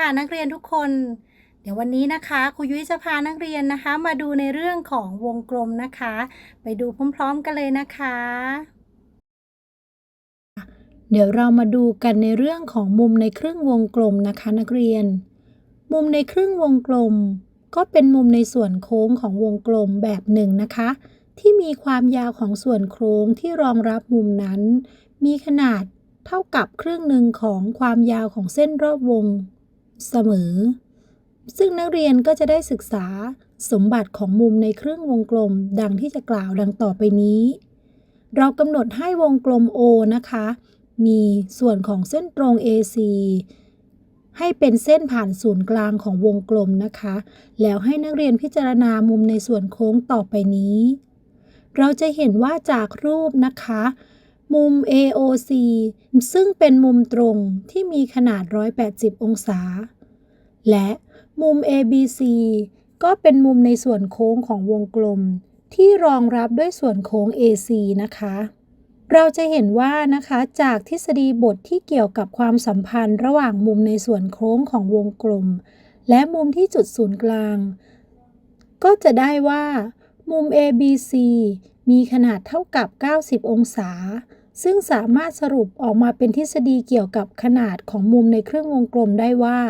ค่ะนักเรียนทุกคน เดี๋ยววันนี้นะคะครูยุ้ยจะพานักเรียนนะคะ มาดูในเรื่องของวงกลมนะคะ ไปดูพร้อมๆกันเลยนะคะ เดี๋ยวเรามาดูกันในเรื่องของมุมในครึ่งวงกลมนะคะ นักเรียน มุมในครึ่งวงกลม ก็เป็นมุมในส่วนโค้งของวงกลมแบบหนึ่งนะคะ ที่มีความยาวของส่วนโค้งที่รองรับมุมนั้น มีขนาดเท่ากับครึ่งหนึ่งของความยาวของเส้นรอบวง เสมอ ซึ่งนักเรียนก็จะได้ศึกษาสมบัติของมุมในครึ่งวงกลม ดังที่จะกล่าวดังต่อไปนี้ เรากำหนดให้วงกลม O นะคะ มีส่วนของเส้นตรง AC ให้เป็นเส้นผ่านศูนย์กลางของวงกลมนะคะ แล้วให้นักเรียนพิจารณามุมในส่วนโค้งต่อไปนี้ เราจะเห็นว่าจากรูปนะคะ มุม AOC ซึ่งเป็นมุมตรงที่มีขนาด 180 องศา และมุม ABC ก็เป็นมุมในส่วนโค้งของวงกลม ที่รองรับด้วยส่วนโค้ง AC นะคะ เราจะเห็นว่านะคะจากทฤษฎีบทที่เกี่ยวกับความสัมพันธ์ระหว่างมุมในส่วนโค้งของวงกลม และมุมที่จุดศูนย์กลาง ก็จะได้ว่า มุม ABC มีขนาดเท่ากับ 90 องศา ซึ่งสามารถสรุปออกมาเป็นทฤษฎีเกี่ยวกับขนาดของมุมในครึ่งวงกลมได้ว่า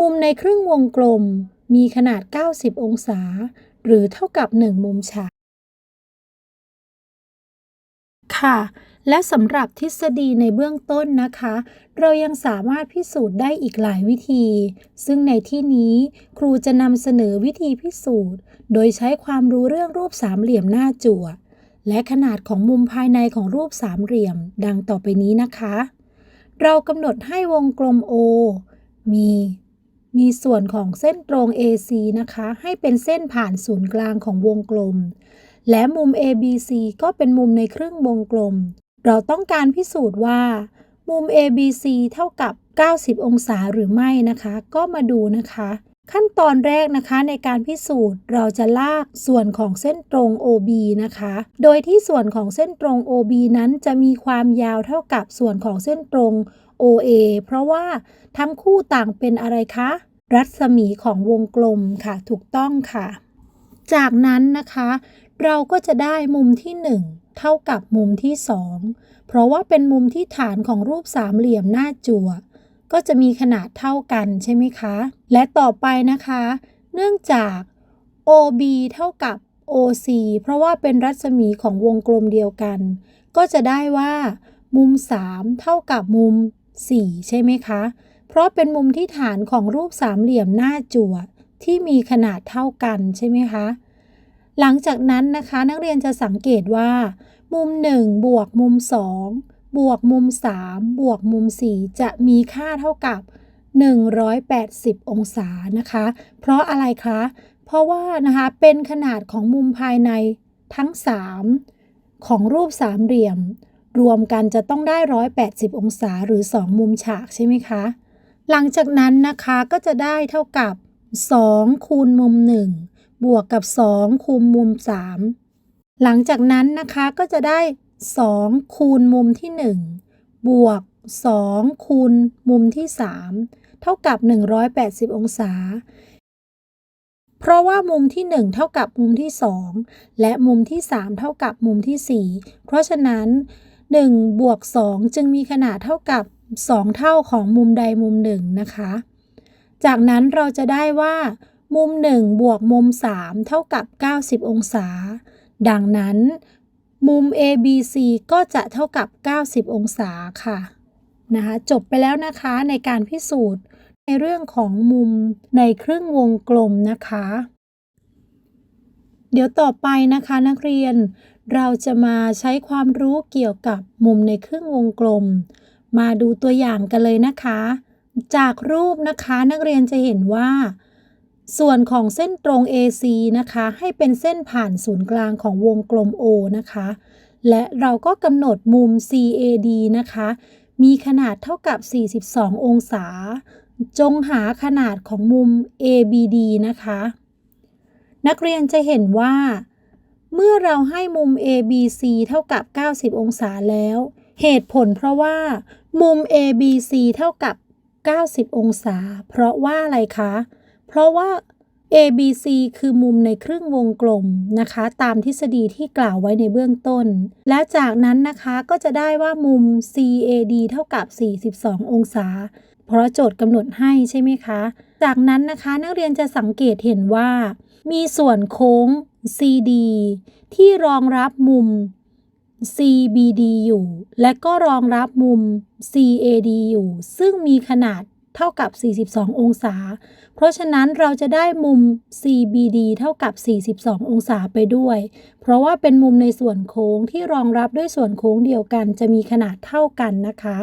มุมในครึ่งวงกลมมีขนาด 90 องศา หรือเท่ากับ 1 มุมฉากค่ะ และสำหรับทฤษฎีในเบื้องต้นนะคะ เรายังสามารถพิสูจน์ได้อีกหลายวิธี ซึ่งในที่นี้ครูจะนำเสนอวิธีพิสูจน์ โดยใช้ความรู้เรื่องรูปสามเหลี่ยมหน้าจั่ว และขนาดของมุมภายในของรูปสามเหลี่ยมดังต่อไปนี้นะคะ เรากำหนดให้วงกลม O มี มีส่วนของเส้นตรง AC นะคะ ให้เป็นเส้นผ่านศูนย์กลางของวงกลม และมุม ABC ก็เป็นมุมในครึ่งวงกลม เราต้องการพิสูจน์ว่า มุม ABC เท่ากับ 90 องศาหรือไม่นะคะ ก็มาดูนะคะ ขั้นตอนแรกนะคะในการพิสูจน์เราจะลากส่วนของเส้นตรง OB นะคะ โดยที่ส่วนของเส้นตรง OB นั้นจะมีความยาวเท่ากับส่วนของเส้นตรง OA เพราะว่าทั้งคู่ต่างเป็นอะไรคะ รัศมีของวงกลมค่ะ ถูกต้องค่ะ จากนั้นนะคะ เราก็จะได้มุมที่ 1 เท่ากับมุมที่ 2 เพราะว่าเป็นมุมที่ฐานของรูปสามเหลี่ยมหน้าจั่ว ก็จะมีขนาดเท่ากันใช่ไหมคะ และต่อไปนะคะ เนื่องจาก OB เท่ากับ OC เพราะว่าเป็นรัศมีของวงกลมเดียวกัน ก็จะได้ว่า มุม 3 เท่ากับมุม 4 ใช่ไหมคะ เพราะเป็นมุมที่ฐานของรูปสามเหลี่ยมหน้าจั่วที่มีขนาดเท่ากันใช่ไหมคะ หลังจากนั้นนะคะนักเรียนจะสังเกตว่า มุม 1 บวกมุม 2 บวกมุม 3 บวกมุม 4 จะมีค่าเท่ากับ 180 องศานะคะ เพราะอะไรคะ เพราะว่านะคะเป็นขนาดของมุมภายในทั้ง 3 ของรูปสามเหลี่ยม รวมกันจะต้องได้ 180 องศาหรือ 2 มุมฉากใช่ไหมคะ หลังจากนั้นนะคะก็จะได้เท่ากับ 2 คูณมุม 1 บวกกับ 2 คูณมุม 3 หลังจากนั้นนะคะก็จะได้ 2 คูณมุมที่ 1 บวก 2 คูณมุมที่ 3 เท่ากับ 180 องศา เพราะว่ามุมที่ 1 เท่ากับมุมที่ 2 และมุมที่ 3 เท่ากับมุมที่ 4 เพราะฉะนั้น 1 บวก 2 จึงมีขนาดเท่ากับ 2 เท่าของมุมใดมุมหนึ่งนะคะ จากนั้นเราจะได้ว่า มุม 1 บวกมุม 3 เท่ากับ 90 องศา ดังนั้น มุม ABC ก็จะเท่ากับ 90 องศาค่ะนะคะจบไปแล้วนะคะในการพิสูจน์ในเรื่องของมุมในครึ่งวงกลมนะคะ เดี๋ยวต่อไปนะคะนักเรียนเราจะมาใช้ความรู้เกี่ยวกับมุมในครึ่งวงกลม มาดูตัวอย่างกันเลยนะคะ จากรูปนะคะนักเรียนจะเห็นว่า ส่วนของเส้นตรง AC นะคะ ให้เป็นเส้นผ่านศูนย์กลางของวงกลม O นะคะ และเราก็กำหนดมุม CAD นะคะ มีขนาดเท่ากับ 42 องศา จงหาขนาดของมุม ABD นะคะ นักเรียนจะเห็นว่า เมื่อเราให้มุม ABC เท่ากับ 90 องศาแล้ว เหตุผลเพราะว่า มุม ABC เท่ากับ 90 องศา เพราะว่าอะไรคะ เพราะว่า ABC คือมุมในครึ่งวงกลมนะคะ ตามทฤษฎีที่กล่าวไว้ในเบื้องต้น และจากนั้นนะคะก็จะได้ว่ามุม CAD เท่ากับ 42 องศา เพราะโจทย์กำหนดให้ใช่ไหมคะ จากนั้นนะคะนักเรียนจะสังเกตเห็นว่า มีส่วนโค้ง CD ที่รองรับมุม CBD อยู่ และก็รองรับมุม CAD อยู่ ซึ่งมีขนาด เท่ากับ 42 องศา เพราะฉะนั้นเราจะได้มุม CBD เท่ากับ 42 องศาไปด้วย เพราะว่าเป็นมุมในส่วนโค้งที่รองรับด้วยส่วนโค้งเดียวกัน จะมีขนาดเท่ากันนะคะ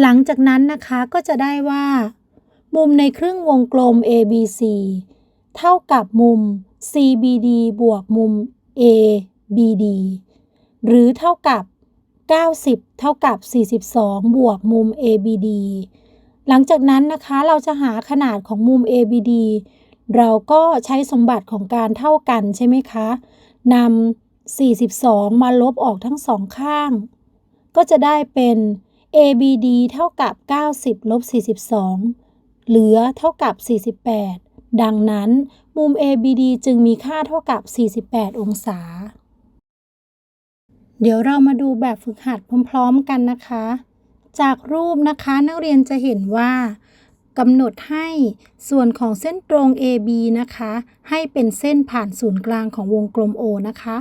หลังจากนั้นนะคะก็จะได้ว่า มุมในครึ่งวงกลม ABC เท่ากับมุม CBD บวกมุม ABD หรือเท่ากับ 90 เท่ากับ 42 บวกมุม ABD หลังจากนั้นนะคะเราจะหาขนาดของมุม ABD เราก็ใช้สมบัติของการเท่ากันใช่ไหมคะนำ 42 มาลบออกทั้งสองข้าง ก็จะได้เป็น ABD เท่ากับ 90ลบ42 เหลือเท่ากับ 48 ดังนั้นมุม ABD จึงมีค่าเท่ากับ 48 องศา เดี๋ยวเรามาดูแบบฝึกหัดพร้อม ๆ กันนะคะ จากรูปนะคะนักเรียนจะเห็นว่ากำหนดให้ส่วนของเส้นตรง AB นะคะ ให้เป็นเส้นผ่านศูนย์กลางของวงกลม O นะคะ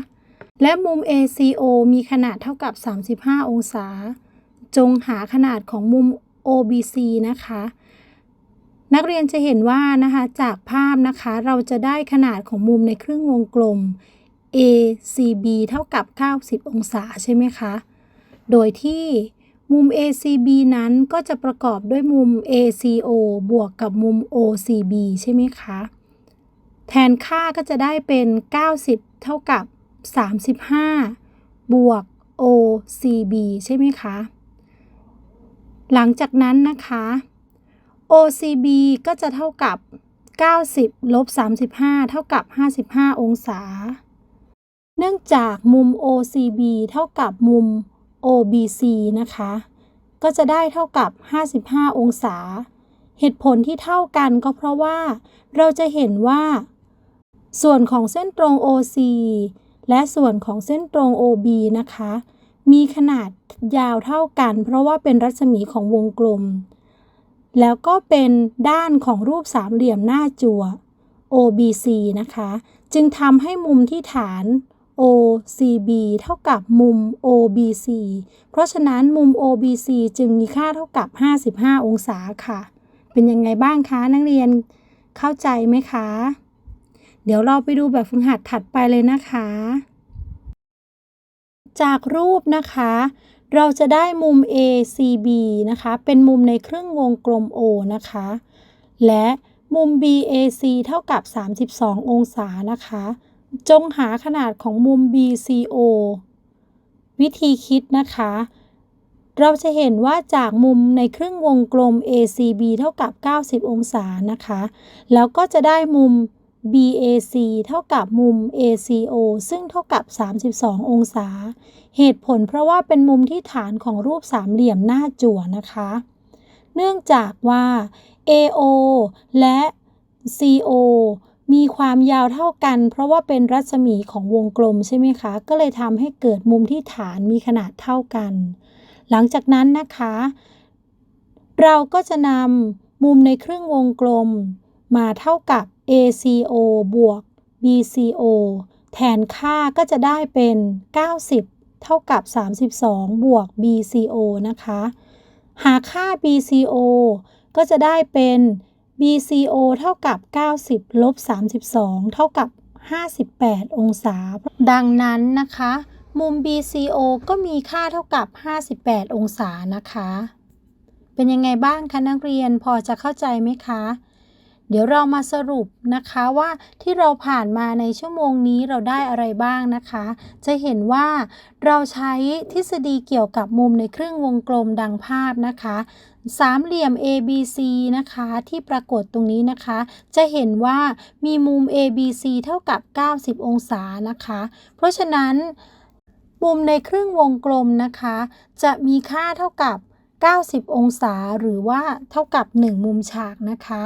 และมุม ACO มีขนาดเท่ากับ 35 องศา จงหาขนาดของมุม OBC นะคะ นักเรียนจะเห็นว่านะคะจากภาพนะคะเราจะได้ขนาดของมุมในครึ่งวงกลม ACB เท่ากับ 90 องศาใช่ไหมคะ โดยที่ มุม ACB นั้นก็จะประกอบด้วยมุม ACO บวกกับมุม OCB ใช่ไหมคะ แทนค่าก็จะได้เป็น 90 เท่ากับ 35 บวก OCB ใช่ไหมคะ หลังจากนั้นนะคะ OCB ก็จะเท่ากับ 90 ลบ 35 เท่ากับ 55 องศา เนื่องจากมุม OCB เท่ากับมุม OBC นะคะ ก็จะได้เท่ากับ 55 องศา เหตุผลที่เท่ากันก็เพราะว่า เราจะเห็นว่า ส่วนของเส้นตรง OC และส่วนของเส้นตรง OB นะคะ มีขนาดยาวเท่ากัน เพราะว่าเป็นรัศมีของวงกลม แล้วก็เป็นด้านของรูปสามเหลี่ยมหน้าจั่ว OBC นะคะ จึงทำให้มุมที่ฐาน OCB เท่ากับมุม OBC เพราะฉะนั้นมุม OBC จึงมีค่าเท่ากับ 55 องศาค่ะ เป็นยังไงบ้างคะนักเรียนเข้าใจไหมคะ เดี๋ยวเราไปดูแบบฝึกหัดถัดไปเลยนะคะ จากรูปนะคะ เราจะได้มุม ACB นะคะ เป็นมุมในครึ่งวงกลม O นะคะ และมุม BAC เท่ากับ 32 องศานะคะ จงหาขนาดของมุม BCO วิธีคิดนะคะ เราจะเห็นว่าจากมุมในครึ่งวงกลม ACB เท่ากับ 90 องศานะคะ แล้วก็จะได้มุม BAC เท่ากับมุม ACO ซึ่งเท่ากับ 32 องศา เหตุผลเพราะว่าเป็นมุมที่ฐานของรูปสามเหลี่ยมหน้าจั่วนะคะ เนื่องจากว่า AO และ CO มีความยาวเท่ากัน เพราะว่าเป็นรัศมีของวงกลมใช่ไหมคะ ก็เลยทำให้เกิดมุมที่ฐานมีขนาดเท่ากัน หลังจากนั้นนะคะ เราก็จะนำมุมในครึ่งวงกลม มาเท่ากับ ACO บวก BCO แทนค่าก็จะได้เป็น 90 เท่ากับ 32 บวก BCO นะคะ หาค่า BCO ก็จะได้เป็น BCO เท่ากับ 90ลบ32 เท่ากับ 58 องศา ดังนั้นนะคะ มุม BCO ก็มีค่าเท่ากับ 58 องศานะคะ เป็นยังไงบ้างคะนักเรียนพอจะเข้าใจไหมคะ เดี๋ยวเรามาสรุปนะคะว่าที่เราผ่านมาในชั่วโมงนี้เราได้อะไรบ้างนะคะ จะเห็นว่าเราใช้ทฤษฎีเกี่ยวกับมุมในครึ่งวงกลมดังภาพนะคะ สามเหลี่ยม ABC นะคะที่ปรากฏตรงนี้นะคะ จะเห็นว่ามีมุม ABC เท่ากับ 90 องศานะคะ เพราะฉะนั้น มุมในครึ่งวงกลมนะคะ จะมีค่าเท่ากับ 90 องศาหรือว่าเท่ากับ 1 มุมฉากนะคะ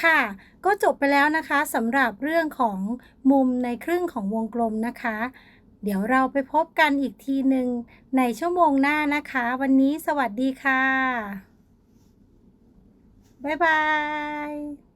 ค่ะ ก็จบไปแล้วนะคะสำหรับเรื่องของมุมในครึ่งของวงกลมนะคะ เดี๋ยวเราไปพบกันอีกทีหนึ่งในชั่วโมงหน้านะคะ วันนี้สวัสดีค่ะ บ๊ายบาย